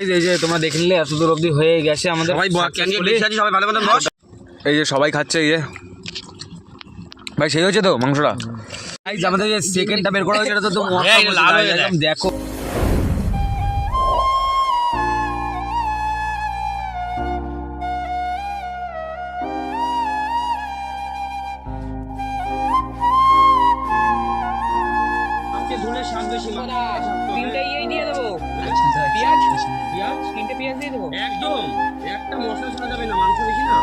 এই যে তোমরা দেখে নিলে এত দূর অবধি হয়ে গেছে আমাদের। সবাই সবাই ভালো মতো এই যে সবাই খাচ্ছে এই যে। ভাই সেই হয়েছে তো মাংসটা? আমাদের যে সেকেন্ডটা বের করা হয়েছে এটা তো দেখো। পেঁয়াজ দিয়ে দেবো? একদম। একটা মশলা ছাড়া যাবে না মাংস বেশি না।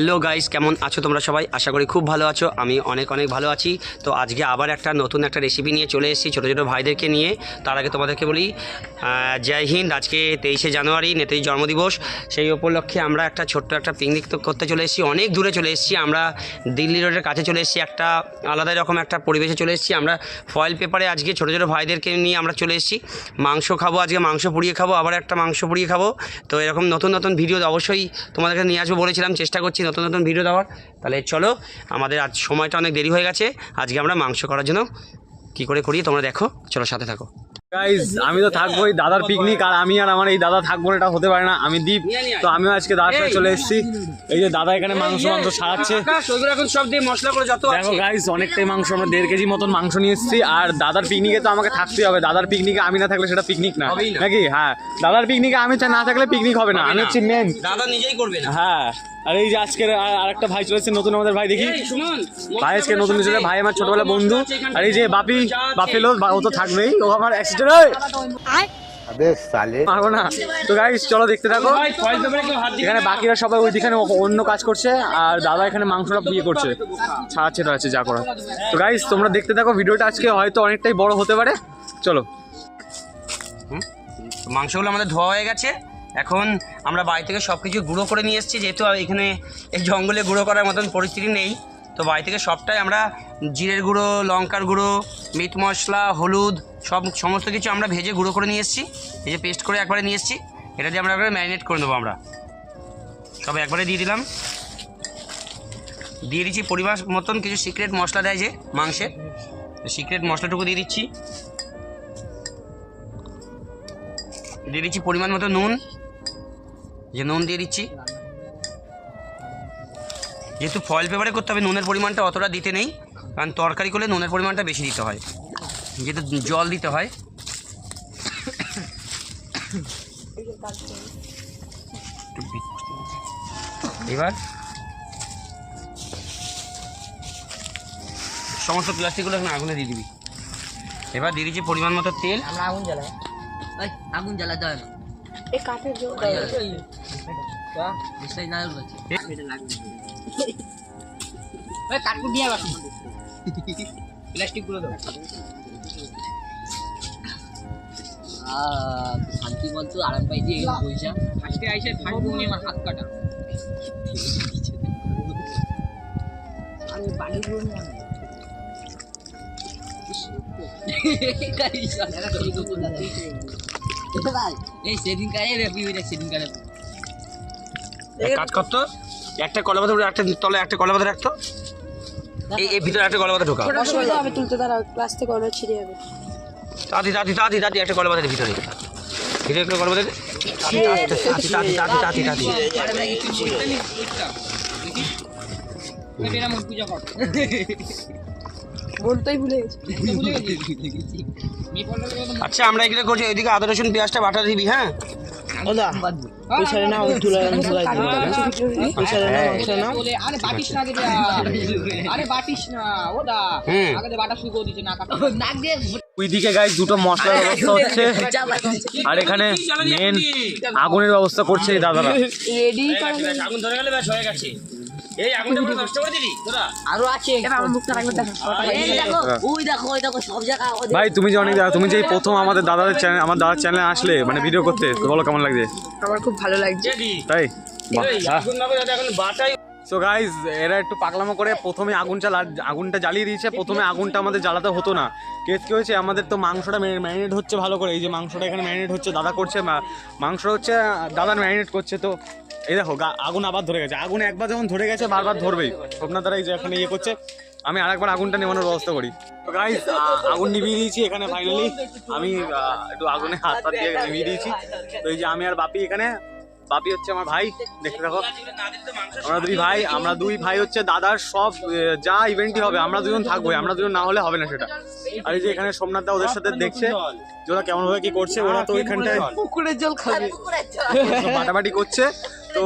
হ্যালো গাইস, কেমন আছো তোমরা সবাই? আশা করি খুব ভালো আছো। আমি অনেক অনেক ভালো আছি। তো আজকে আবার একটা নতুন একটা রেসিপি নিয়ে চলে এসেছি ছোটো ছোটো ভাইদেরকে নিয়ে। তার আগে তোমাদেরকে বলি জয় হিন্দ। আজকে তেইশে জানুয়ারি নেতাজি জন্মদিবস। সেই উপলক্ষে আমরা একটা ছোট্ট একটা পিকনিক তো করতে চলে এসেছি। অনেক দূরে চলে এসেছি। আমরা দিল্লি রোডের কাছে চলে এসেছি। একটা আলাদা রকম একটা পরিবেশে চলে এসেছি। আমরা ফয়েল পেপারে আজকে ছোটো ছোটো ভাইদেরকে নিয়ে আমরা চলে এসেছি। মাংস খাব আজকে, মাংস পুড়িয়ে খাব, আবার একটা মাংস পুড়িয়ে খাব। তো এরকম নতুন নতুন ভিডিও অবশ্যই তোমাদেরকে নিয়ে আসব বলেছিলাম। চেষ্টা করছি নতুন নতুন ভিডিও দেওয়ার। তাহলে চলো, আমাদের আজ সময়টা অনেক দেরি হয়ে গেছে। আজকে আমরা মাংস করার জন্য কী করে করি তোমরা দেখো। চলো সাথে থাকো। গাইজ আমি তো থাকবোই দাদার পিকনিক আর আমি আর আমার এই দাদা থাকব এটা হতে পারে না। আমি দীপ তো আমিও আজকে দাদার সাথে চলে এসেছি। এই যে দাদা এখানে মাংস মাংস সারাচ্ছে ওইগুলো এখন সব দিয়ে মশলা করে যত দেখো গাইজ অনেকটাই মাংস আমরা দেড় কেজি মতন মাংস নিয়ে এসেছি আর দাদার পিকনিকে তো আমাকে থাকতেই হবে। দাদার পিকনিকে আমি না থাকলে সেটা পিকনিক না। নাকি? হ্যাঁ। দাদার পিকনিকে আমি না থাকলে পিকনিক হবে না। আমি হচ্ছি মেন দাদা নিজেই করবে হ্যাঁ। আর এই যে আজকের আর- আরেকটা ভাই চলে এসেছে নতুন আমাদের ভাই দেখি। ভাই আজকে নতুন ভাই আমার ছোটবেলা বন্ধু। আর এই যে বাপি বাপি লোক ও তো থাকবেই। ও আমার না? তো গাইস চলো দেখতে থাকো। এখানে। বাকিরা সবাই ওইদিকে অন্য কাজ করছে আর দাদা এখানে মাংসটা বিয়ে করছে। ছাড়াচ্ছে আছে যা তো গাইস তোমরা দেখতে থাকো ভিডিওটা আজকে হয়তো অনেকটাই বড় হতে পারে। চলো। তো মাংসগুলো আমাদের ধোয়া হয়ে গেছে। এখন আমরা বাড়ি থেকে সব কিছু গুঁড়ো করে নিয়ে এসেছি যেহেতু এখানে এই জঙ্গলে গুঁড়ো করার মতন পরিস্থিতি নেই। তো বাড়ি থেকে সবটাই আমরা জিরের গুঁড়ো লঙ্কার গুঁড়ো মিট মশলা হলুদ সব সমস্ত কিছু আমরা ভেজে গুঁড়ো করে নিয়ে এসেছি। ভেজে পেস্ট করে একবারে নিয়ে এসেছি। এটা দিয়ে আমরা একবারে ম্যারিনেট করে নেব আমরা। সব একবারে দিয়ে দিলাম। দিয়ে দিচ্ছি পরিমাণ মতন কিছু সিক্রেট মশলা দেয় যে মাংসের সিক্রেট মশলাটুকু দিয়ে দিচ্ছি। দিয়ে দিচ্ছি পরিমাণ মতো নুন। যে নুন দিয়ে দিচ্ছি। যেহেতু ফয়েল পেপারে করতে হবে, নুনের পরিমাণটা অতটা দিতে নেই। কারণ তরকারি করলে নুনের পরিমাণটা বেশি দিতে হয়। যেহেতু জল দিতে হয়। এবার সমস্ত প্লাস্টিকগুলো এখন আগুনে দিয়ে দিবি। এবার দিয়ে দিচ্ছি পরিমাণ মতো তেল। আমরা আগুন জ্বালাই। এই আগুন জ্বালা দেয় না। এই কাঠের জন্য নিশ্চয়ই না বলছি ওই কাঠকুট দিয়ে আবার প্লাস্টিক শান্তি বলতো আরাম পাই দিয়ে এগুলো পয়সা আজকে আইসে থাকব উনি আমার হাত কাটা। এই কাজ করতো একটা কলা পাতা একটা তলে একটা কলা পাতা রাখতো এই এই ভিতরে একটা কলা পাতা ঢোকা অসুবিধা হবে তুলতে দাঁড়াও ক্লাস থেকে অনেক ছিঁড়ে যাবে। তাড়াতাড়ি তাড়াতাড়ি তাড়াতাড়ি তাড়াতাড়ি একটা পাতার ভিতরে ভিতরে একটা দে। তাড়াতাড়ি তাড়াতাড়ি তাড়াতাড়ি তাড়াতাড়ি মন কর বলতেই ভুলে গেছি আচ্ছা আমরা এগুলো করছি ওইদিকে আদা রসুন পেঁয়াজটা বাটা দিবি হ্যাঁ ওদা ওই না ওই তুলে তুলাই ওই সাইডে না ওই না আরে বাটিস না আগে আরে বাটিস না ওদা আগে বাটা শুরু করে না কাটা নাক দিয়ে ওইদিকে গাইস দুটো মশলার ব্যবস্থা হচ্ছে আর এখানে মেন আগুনের ব্যবস্থা করছে এই দাদারা রেডি আগুন ধরে গেলে ব্যাস হয়ে গেছে এই আগুনটা পুরো নষ্ট করে দিলি তোরা আরও আছে। আমার মুখটা রাখবে দেখো ওই দেখো ওই দেখো সব জায়গায় ভাই তুমি যে অনেক তুমি যে প্রথম আমাদের দাদাদের চ্যানেল আমার দাদার চ্যানেলে আসলে মানে ভিডিও করতে তো বলো কেমন লাগছে? আমার খুব ভালো লাগছে। তাই? আগুন বাটাই সো গাইজ এরা একটু পাকলামো করে প্রথমে আগুনটা লা- আগুনটা জ্বালিয়ে দিয়েছে প্রথমে আগুনটা আমাদের জ্বালাতে হতো না। কেস কি হয়েছে? আমাদের তো মাংসটা ম্যারিনেট হচ্ছে ভালো করে এই যে মাংসটা এখানে ম্যারিনেট হচ্ছে দাদা করছে মা- মাংস হচ্ছে দাদা ম্যারিনেট করছে তো এই দেখো আগুন আবার ধরে গেছে। আগুন একবার যখন ধরে গেছে বারবার ধরবেই। সোমনাথ দ্বারা এই যে এখানে ইয়ে করছে আমি আরেকবার আগুনটা নেওয়ানোর ব্যবস্থা করি। তো গাইজ আগুন নিভিয়ে দিয়েছি এখানে ফাইনালি আমি একটু আগুনে হাত পা দিয়ে নিভিয়ে দিয়েছি। তো এই যে আমি আর বাপি এখানে। বাপি হচ্ছে আমার ভাই দেখতে দেখো আমরা দুই ভাই আমরা দুই ভাই হচ্ছে দাদার সব যা ইভেন্টই হবে আমরা দুজন থাকবোই আমরা দুজন না হলে হবে না সেটা। আর এই যে এখানে সোমনাথ দা ওদের সাথে দেখছে যে ওরা কেমন ভাবে কি করছে ওরা তো ওইখানটায় পুকুরের জল খাবে। বাটাবাটি করছে। তো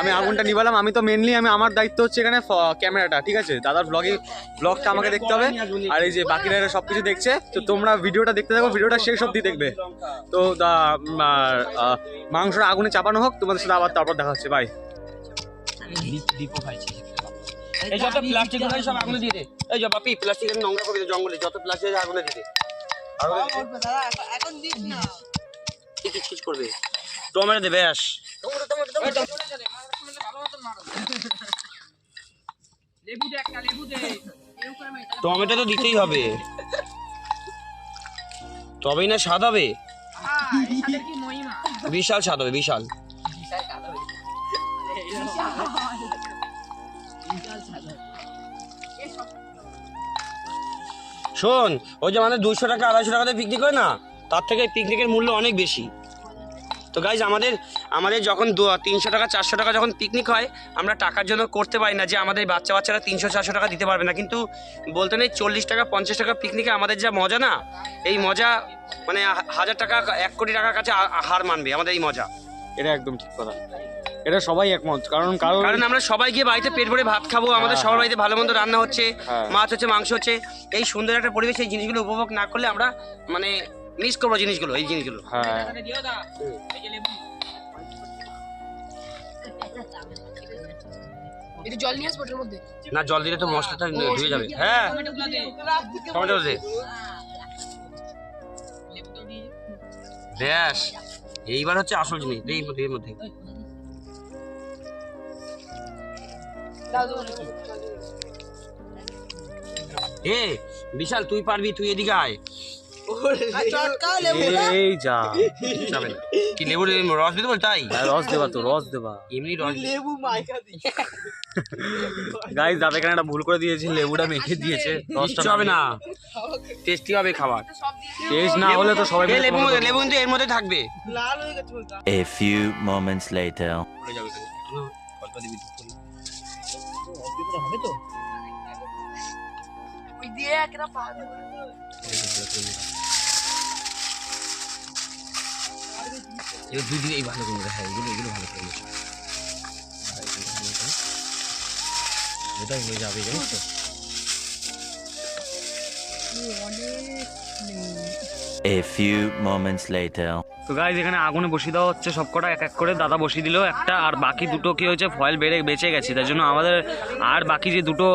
আমি আগুনটা নিবালাম আমি তো মেনলি আমি আমার দায়িত্ব হচ্ছে এখানে ফ- ক্যামেরাটা ঠিক আছে? দাদার ব্লগে ব্লগটা আমাকে দেখতে হবে। আর এই যে বাকিরা এরা সবকিছু দেখছে তো তোমরা ভিডিওটা দেখতে থাকো ভিডিওটা শেষ অব্দি দেখবে। তো মাংসটা আগুনে চাপানো হোক তোমাদের সাথে আবার তারপর দেখা হচ্ছে বাই এই যত প্লাস্টিকগুলো সব আগুনে দিয়ে দে। এই যে বাপি প্লাস্টিক নোংরা করে জঙ্গলে যত প্লাস্টিক আছে আগুনে দিয়ে দে। করবে? টমেটো দে ব্যাস। টমেটো তো দিতেই হবে। তবেই না স্বাদ হবে? মহিমা? বিশাল স্বাদ হবে বিশাল। শোন ওই যে মানে দুশো টাকা আড়াইশো টাকাতে পিকনিক হয় না তার থেকে পিকনিকের মূল্য অনেক বেশি। তো গাইজ আমাদের আমাদের যখন দু- তিনশো টাকা চারশো টাকা যখন পিকনিক হয় আমরা টাকার জন্য করতে পারি না যে আমাদের বাচ্চা বাচ্চারা তিনশো চারশো টাকা দিতে পারবে না। কিন্তু বলতে নেই চল্লিশ টাকা পঞ্চাশ টাকা পিকনিকে আমাদের যা মজা না এই মজা মানে হাজার টাকা এক কোটি টাকার কাছে হার মানবে আমাদের এই মজা। এটা একদম ঠিক কথা। এটা সবাই একমত কারণ কারণ কারণ আমরা সবাই গিয়ে বাড়িতে পেট ভরে ভাত খাব আমাদের হ্যাঁ, সবার বাড়িতে ভালো মন্দ রান্না হচ্ছে হ্যাঁ। মাছ হচ্ছে মাংস হচ্ছে এই সুন্দর একটা পরিবেশ এই জিনিসগুলো উপভোগ না করলে আমরা মানে মিস করব জিনিসগুলো এই জিনিসগুলো। হ্যাঁ। এই একটু জল নিয়ে আসব ওটার মধ্যে। না জল দিলে তো মশলাটা ধুয়ে যাবে। হ্যাঁ। টমেটো দে। ব্যাস। এইবার হচ্ছে আসল জিনিস। এর মধ্যে এর মধ্যে। এ বিশাল তুই পারবি তুই এদিকে আয়। এই যা যাবে না। কি লেবুর রস দিতে বল তাই? আর রস দেবা তো রস দেবা। এমনি রস গাইস দাদা এখানে একটা ভুল করে দিয়েছে লেবুটা মেখে দিয়েছে। রসটা হবে না। টেস্টি হবে খাবার। টেস্ট না হলে তো সবাই লেবু লেবু কিন্তু এর মধ্যে থাকবে। A few moments later. ওই দিয়ে একটা পাহাড় এগুলো দুই এই ভালো করে হ্যাঁ এগুলো এগুলো ভালো করে মেশো। ওটাই হয়ে যাবে জানিস তো? A few moments later. তো গাইজ এখানে আগুনে বসিয়ে দেওয়া হচ্ছে সব কটা এক এক করে। দাদা বসিয়ে দিল একটা আর বাকি দুটো কি হয়েছে? ফয়েল বেড়ে বেঁচে গেছে। তার জন্য আমাদের আর বাকি যে দুটো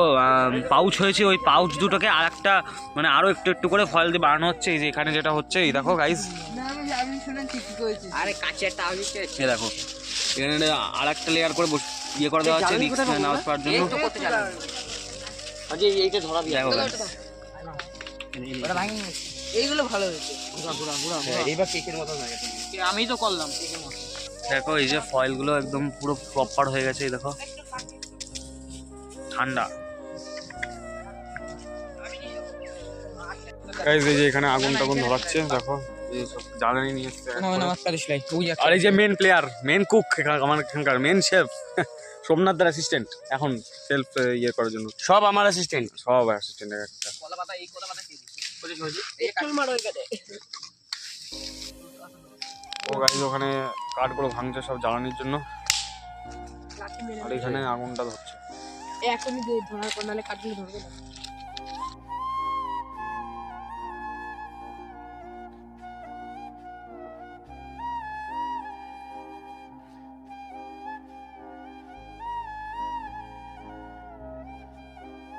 পাউচ হয়েছে ওই পাউচ দুটোকে আর একটা মানে আরও একটু একটু করে ফয়েল দিয়ে বানানো হচ্ছে। এই যে এখানে যেটা হচ্ছে এই দেখো গাইজ আরে দেখো এখানে আর একটা লেয়ার করে বস- ইয়ে করে দেওয়া হচ্ছে রিক্স নামাজ পাওয়ার জন্য। করতে যাবে আজকে এইটা ধরা দিয়ে দেখো ওটা ভাঙি এইগুলো ভালো হয়েছে। এইবার কেকের মতো লাগে আমি তো করলাম। দেখো এই যে ফয়েলগুলো একদম পুরো প্রপার হয়ে গেছে এই দেখো। ঠান্ডা। এই যে এখানে আগুন টাগুন ধরাচ্ছে দেখো। জ্বালানি নিয়ে এসছে নমস্কার আর এই যে মেন প্লেয়ার মেন কুক আমার এখানকার মেন শেফ সোমনাথদের অ্যাসিস্ট্যান্ট এখন সেলফ ইয়ে করার জন্য। সব আমার অ্যাসিস্ট্যান্ট সব অ্যাসিস্ট্যান্ট একটা। ও গাইজ ওখানে কাঠগুলো ভাঙছে সব জ্বালানির জন্য। আর এখানে আগুনটা ধরছে। এখনই ধরার পর নাহলে কাটলে ধরবে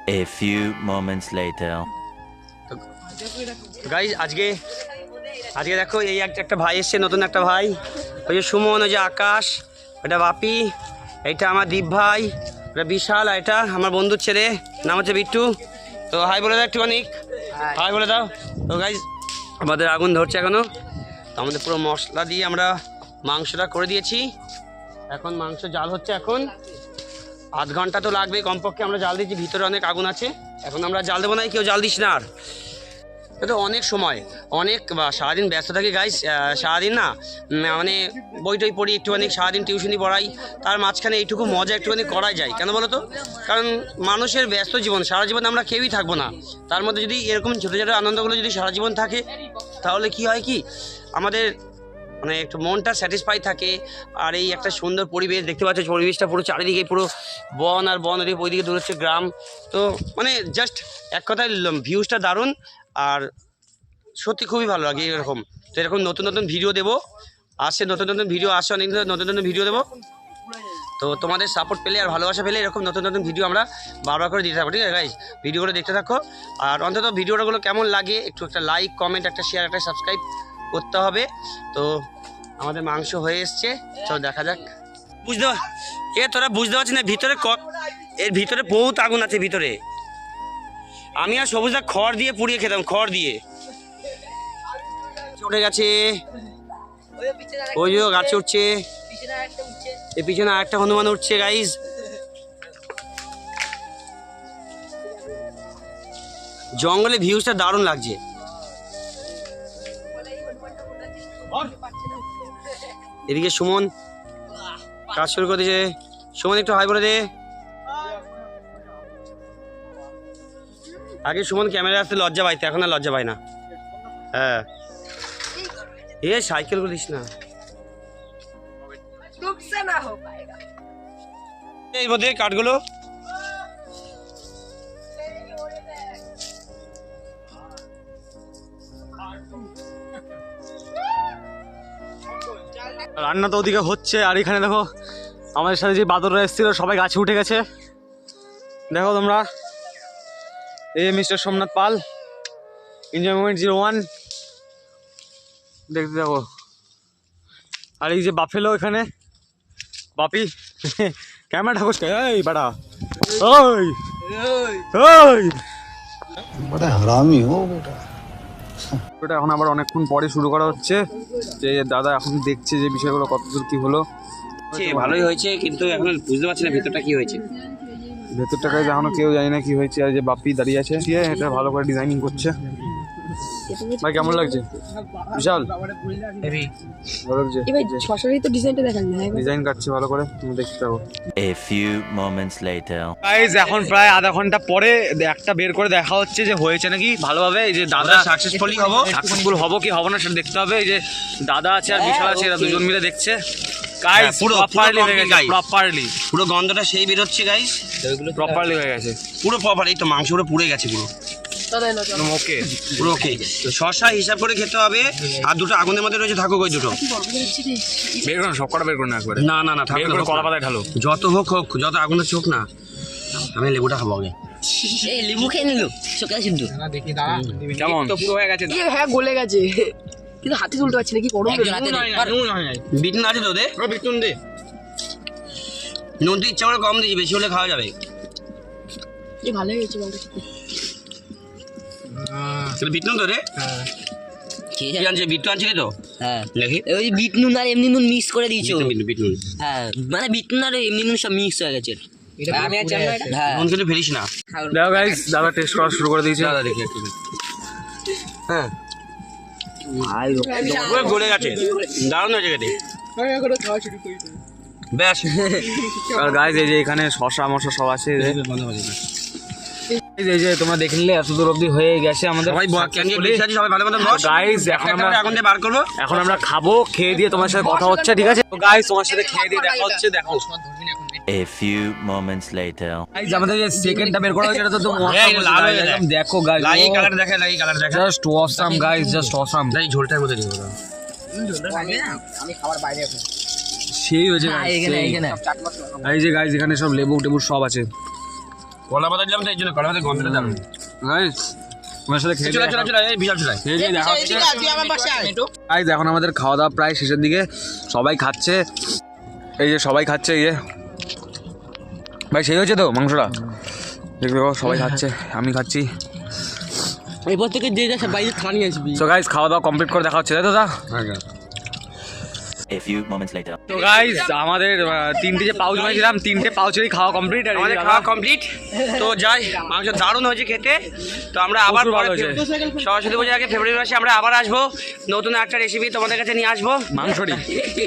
A few moments later. Guys আজকে আজকে দেখো এই একটা একটা ভাই এসছে নতুন একটা ভাই। ওই যে সুমন ওই যে আকাশ এটা বাপি এইটা আমার দীপ ভাই এটা বিশাল আর এটা আমার বন্ধুর ছেলে নাম হচ্ছে বিট্টু। তো হাই বলে দাও একটুখানি। হাই বলে দাও। তো গাইজ আমাদের আগুন ধরছে এখনও। তো আমাদের পুরো মশলা দিয়ে আমরা মাংসটা করে দিয়েছি। এখন মাংস জাল হচ্ছে এখন। আধ ঘণ্টা তো লাগবে কমপক্ষে, আমরা জাল দিচ্ছি ভিতরে অনেক আগুন আছে। এখন আমরা জাল দেবো না, কেউ জাল দিস না আর। এটা অনেক সময়, অনেক সারাদিন ব্যস্ত থাকি গাইস সারাদিন না মানে বই টই পড়ি, একটুখানি সারাদিন টিউশনি পড়াই, তার মাঝখানে এইটুকু মজা একটুখানি করাই যায়, কেন বলো তো? কারণ মানুষের ব্যস্ত জীবন, সারা জীবন আমরা কেউই থাকব না। তার মধ্যে যদি এরকম ছোটো ছোটো আনন্দগুলো যদি সারা জীবন থাকে, তাহলে কি হয় কি? আমাদের মানে একটু মনটা স্যাটিসফাই থাকে। আর এই একটা সুন্দর পরিবেশ দেখতে পাচ্ছ, পরিবেশটা পুরো চারিদিকে পুরো বন আর বন ওদিকে ওইদিকে দূর হচ্ছে গ্রাম। তো মানে জাস্ট এক কথায় ভিউজটা দারুণ আর সত্যি খুবই ভালো লাগে এরকম। তো এরকম নতুন নতুন ভিডিও দেবো। আসছে নতুন নতুন ভিডিও আসছে অনেক নতুন নতুন ভিডিও দেবো। তো তোমাদের সাপোর্ট পেলে আর ভালোবাসা পেলে এরকম নতুন নতুন ভিডিও আমরা বারবার করে দিতে থাকব, ঠিক আছে গাইজ ভিডিওগুলো দেখতে থাকো। আর অন্তত ভিডিওগুলো কেমন লাগে, একটু একটা লাইক কমেন্ট একটা শেয়ার একটা সাবস্ক্রাইব করতে হবে। তো আমাদের মাংস হয়ে এসছে। চল দেখা যাক। বুঝতে এ তোরা বুঝতে পারছিস না ভিতরে এর ভিতরে বহুত আগুন আছে ভিতরে। আমি আর সবুজদা খড় দিয়ে পুড়িয়ে খেতাম খড় দিয়ে। উঠে গেছে। ওই যে গাছে উঠছে। এর পিছনে আরেকটা হনুমান উঠছে গাইজ জঙ্গলে ভিউজটা দারুণ লাগছে। এদিকে সুমন কাজ শুরু করে দিয়েছে সুমন একটু হাই বলে দে আগে সুমন ক্যামেরা আসতে লজ্জা পাইতে এখন আর লজ্জা পাই না হ্যাঁ এ সাইকেল গুলিস না এই বোধ কাঠগুলো রান্না তো ওদিকে হচ্ছে, আর এখানে দেখো আমাদের সাথে যে বাদররা এসেছিল, সবাই গাছে উঠে গেছে। দেখো তোমরা, এই mister Somnath Pal enjoyment zero one দেখতে দেখো আর এই যে বাফেলো এখানে, বাপি, ক্যামেরা ঠাকুর এই বাড়া ওই ওই বড় হারামি ও বেটা। ওটা এখন আবার অনেকক্ষণ পরে শুরু করা হচ্ছে। যে দাদা এখন দেখছে যে বিষয়গুলো কতদূর কি হলো। ভালোই হয়েছে কিন্তু এখন বুঝতে পারছি না ভেতরটা কি হয়েছে। ভেতরটাকে এখনও কেউ জানি না কি হয়েছে আর যে বাপি দাঁড়িয়ে আছে। এটা ভালো করে ডিজাইনিং করছে। ভাই কেমন লাগছে? বিশাল। ভালো লাগছে। এবার সরাসরি তো ডিজাইনটা দেখান না ডিজাইন কাটছে ভালো করে তুমি দেখতে পাবো। A few moments later. Guys এখন প্রায় আধা ঘণ্টা পরে একটা বের করে দেখা হচ্ছে যে হয়েছে নাকি ভালোভাবে। এই যে দাদা সাকসেসফুলি হব। সাকসেসফুল হব কি হব না সেটা দেখতে হবে। এই যে দাদা আছে আর বিশাল আছে এরা দুজন মিলে দেখছে। গাইজ হ্যাঁ, পুরো- প্রপারলি পুরো হয়ে গেছে প্রপারলি পুরো গন্ধটা সেই বেরোচ্ছে গাইস প্রপারলি হয়ে গেছে। পুরো প্রপার এই তো মাংস পুরো পুড়ে গেছে পুরো। ওকে। পুরো ওকে। শশা হিসাব করে খেতে হবে আর দুটো আগুনের মধ্যে রয়েছে থাকুক ওই দুটো। বের করুন সব কটা বের করুন একবারে। না না না থাকুক কলা পাতায় ঢালো। যত হোক হোক যত আগুনের চোখ না আমি লেবুটা খাব আগে। এই লেবু খেয়ে নিল সকালে সিদ্ধ কেমন? তো পুরো হয়ে গেছে ইয়ে, হ্যাঁ গলে গেছে। কিন্তু হাতে তুলতে পারছি না কি গরম বিটুন আছে তো দে বিটুন দে। নুন তো ইচ্ছা করে কম দিয়েছি বেশি হলে খাওয়া যাবে। ইয়ে, ভালো হয়েছে তো রে? কি আনছে? আনছিলি তো? হ্যাঁ। দেখি ওই বিট নুন আর এমনি নুন মিক্স করে দিয়েছ। হ্যাঁ মানে বিট নুন আর এমনি নুন সব মিক্স হয়ে গেছে। আমি হ্যাঁ। নুন কিন্তু ফেলিস না। দাদা টেস্ট করা শুরু করে দিয়েছে। দাদা দেখি একটু হ্যাঁ। গলে গেছে। দারুণ হয়েছে খেতে। ব্যাস। আর গাইজ এই যে এখানে শশা মশা সব আছে। এই যে। তোমরা দেখে নিলে এত দূর অবধি হয়ে গেছে আমাদের সবাই ভালো মতো গাইস এখন আমরা করে বার করব। এখন আমরা খাব খেয়ে দিয়ে তোমার সাথে কথা হচ্ছে ঠিক আছে? গাইস তোমার সাথে খেয়ে দিয়ে দেখা হচ্ছে দেখো। A few moments later. Guys আমাদের যে সেকেন্ডটা বের করা হয়েছে এটা তো হ্যাঁ, লাল হয়ে। একদম দেখো গাইস লাগি কালার দেখে লাগি কালার দেখে। Just awesome guys just awesome এই ঝোলটার মধ্যে দিয়ে আমি খাবার বাইরে এখন সেই। হয়েছে হ্যাঁ, এই যে গাইস এখানে সব লেবু টেবু সব আছে। কলা পাতা দিলাম তো এই জন্য কলা পাতা গন্ধটা দারুণ। গাইস এখন আমাদের খাওয়া দাওয়া প্রায় শেষের দিকে। সবাই খাচ্ছে। এই যে সবাই খাচ্ছে এই যে। ভাই সেই হয়েছে তো মাংসটা? দেখবে সবাই খাচ্ছে আমি খাচ্ছি। এরপর থেকে যে যা বাইরে থালা নিয়ে আসবি। তো গাইস খাওয়া দাওয়া কমপ্লিট করে দেখা হচ্ছে। তাই তো the A few moments later. তো গাইস আমাদের তিনটে যে পাউচ বানিয়েছিলাম তিনটে পাউচেরই খাওয়া কমপ্লিট আর আমাদের খাওয়া কমপ্লিট তো যাই মাংস দারুণ হয়েছে খেতে। তো আমরা আবার ভালো পরে হয়েছে। সরস্বতী পুজোর আগে ফেব্রুয়ারি মাসে আমরা আবার আসব। নতুন একটা রেসিপি তোমাদের কাছে নিয়ে আসব। মাংসটি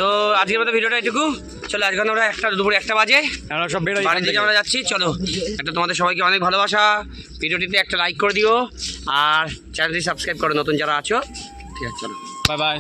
তো আজকের মতো ভিডিওটা এটুকু। চলো আজকে আমরা একটা দুপুর একটা বাজে। আমরা সব বেরোই বাড়ির দিকে আমরা যাচ্ছি চলো। একটা তোমাদের সবাইকে অনেক ভালোবাসা। ভিডিওটিতে একটা লাইক করে দিও। আর চ্যানেলটি সাবস্ক্রাইব করো নতুন যারা আছো। ঠিক আছে চলো। Bye bye